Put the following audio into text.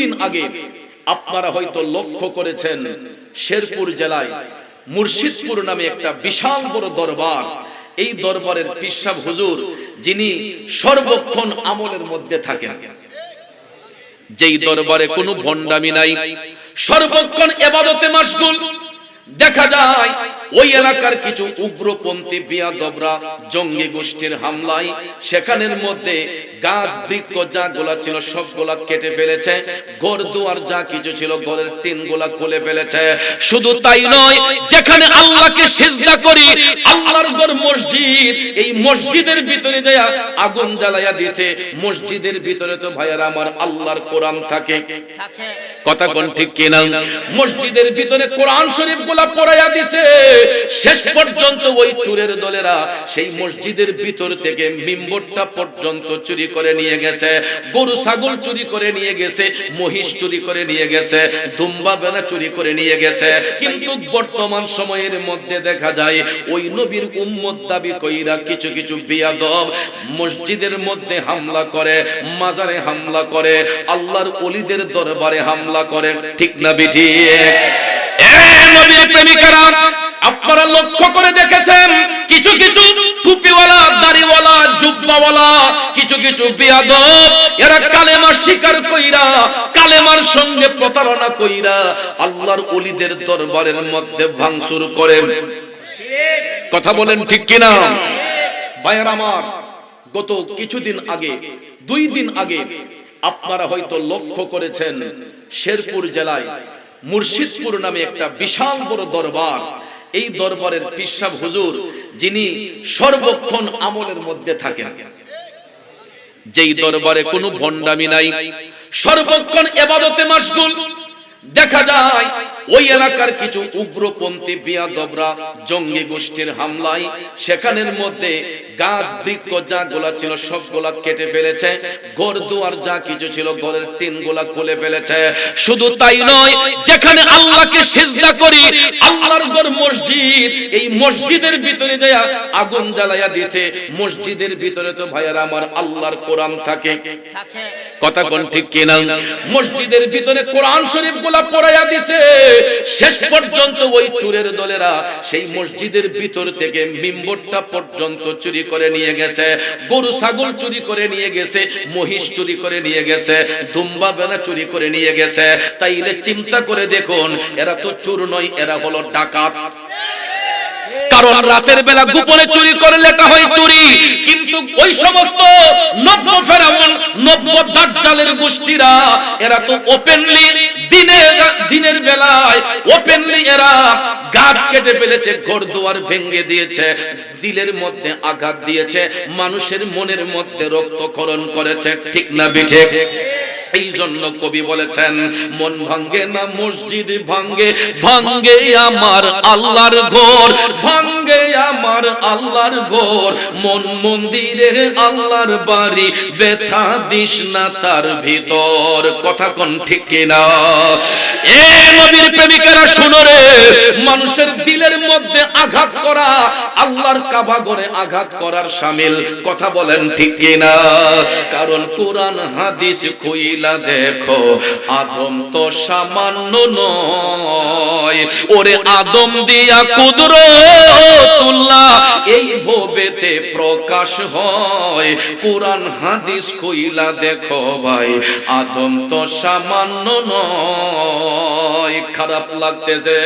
দিন আগে আপনারা হয়তো লক্ষ্য করেছেন শেরপুর জেলায় মুর্শিদপুর নামে একটা বিশাল বড় দরবার। এই দরবারের পিসাব হুজুর, যিনি সর্বক্ষণ আমলের মধ্যে থাকেন। যেই দরবারে কোনো ভণ্ডামি নাই, সর্বক্ষণ এবাদতে মাসগুল দেখা যায়, ওই এলাকার কিছু উগ্রপন্থী বিয়াদবরা জঙ্গি গোষ্ঠীর হামলায় সেখানের মধ্যে গাছ বৃক্ষ যা গোলা ছিল সবগুলা কেটে ফেলেছে। ঘর দুয়ার যা কিছু ছিল ঘরের টিন গোলা খুলে ফেলেছে। শুধু তাই নয় যেখানে আল্লাহকে সিজদা করি আল্লাহর ঘর মসজিদ এই মসজিদের ভিতরে যায় আগুন জ্বালাইয়া দিছে। মসজিদের ভিতরে তো ভাইয়ারা আমার আল্লাহর কোরআন থাকে। কথা কোন ঠিক কিনা? মসজিদের ভিতরে কোরআন শরীফগুলা পড়াইয়া দিছে। শেষ পর্যন্ত ওই চুরের দলেরা সেই মসজিদের ভিতর থেকে মিম্বরটা পর্যন্ত চুরি করে নিয়ে গেছে, গরু, ছাগল চুরি করে নিয়ে গেছে, মহিষ চুরি করে নিয়ে গেছে, দুম্বা বেলা চুরি করে নিয়ে গেছে। কিন্তু বর্তমান সময়ের মধ্যে দেখা যায়, ওই নবীর উম্মত দাবি কইরা কিছু কিছু বিয়াদব মসজিদের মধ্যে হামলা করে, মাজারে হামলা করে, আল্লাহর অলিদের দরবারে হামলা করে। ঠিক না প্রেমিকারা, আপনারা লক্ষ্য করে দেখেছেন, কিছু কিছু টুপিওয়ালা জুব্বাওয়ালা কিছু কিছু বিয়াদব, এরা কালেমা স্বীকার কইরা, কালেমার সঙ্গে প্রতারণা কইরা আল্লাহর অলিদের দরবারের মধ্যে ভাঙচুর করে। কথা বলেন ঠিক কিনা? ভাইয়ার আমার, গত কিছুদিন আগে, দুই দিন আগে আপনারা হয়তো লক্ষ্য করেছেন, শেরপুর জেলায় মুর্শিদপুর নামে একটা বিশাল বড় দরবার। এই দরবারের পিসাব হুজুর যিনি সর্বক্ষণ আমলের মধ্যে থাকেন। যেই দরবারে কোনো ভণ্ডামি নাই, সর্বক্ষণ এবাদতে মাসগুল দেখা যায়, ওই এলাকার কিছু উগ্রপন্থী বিয়াদবরা, জঙ্গি গোষ্ঠীর হামলায় সেখানের মধ্যে গাছ, বৃক্ষ, যা গোলা ছিল সবগুলা কেটে ফেলেছে। ঘর দুয়ার যা কিছু ছিল ঘরের টিন গোলা খুলে ফেলেছে। শুধু তাই নয়, যেখানে আল্লাহকে সিজদা করি আল্লাহর ঘর মসজিদ। এই মসজিদের ভিতরে যায় আগুন জ্বালাইয়া দিছে। মসজিদের ভিতরে তো ভাইয়ারা আমার আল্লাহর কোরআন থাকে। কথা কোন ঠিক কিনা? মসজিদের ভিতরে কোরআন শরীফগুলা পড়াইয়া দিছে। শেষ পর্যন্ত ওই চুরের দলেরা সেই মসজিদের ভিতর থেকে মিম্বরটা পর্যন্ত চুরি করে নিয়ে গেছে। গরু ছাগল চুরি করে নিয়ে গেছে। মহিষ চুরি করে নিয়ে গেছে। দুম্বা বেলা চুরি করে নিয়ে গেছে। তাইলে চিন্তা করে দেখুন এরা তো চুর নয়, এরা হলো ডাকাত। কারণ রাতের বেলা গোপনে চুরি করে লেখা হয় চুরি, কিন্তু ওই সমস্ত নব্য ফেরাউন, নব্য দাজ্জালের গোষ্ঠীরা, এরা তো ওপেনলি দিনের দিনের বেলায় ওপেনলি এরা গাছ কেটে ফেলেছে, ঘর দুয়ার ভেঙে দিয়েছে, দিলের মধ্যে আঘাত দিয়েছে, মানুষের মনের মধ্যে রক্তক্ষরণ করেছে, ঠিক না, বিঠে? এই জন্য কবি বলেছেন, মন ভাঙ্গে না মসজিদ ভাঙ্গে ভাঙ্গে আমার আল্লাহর ঘর, ভাঙ্গে আমার আল্লাহর ঘর। মন মন্দিরে আল্লাহর বাড়ি, ব্যথা দিস না তার ভিতর। কথা কোন ঠিক কিনা? এ নবীর প্রেমিকেরা শুনো রে মানুষের দিলের মধ্যে আঘাত করা, আল্লাহর কাবা ঘরে আঘাত করার সামিল। কথা বলেন ঠিক কিনা? কারণ কোরআন, হাদিস খুইলা দেখো, আদম তো সামান্য নয়। ওরে আদম দিয়া কুদরতুল্লাহ, এই ভবেতে প্রকাশ হয়। কোরআন, হাদিস খুইলা দেখো ভাই, আদম তো সামান্য নয়। খারাপ লাগতেছে।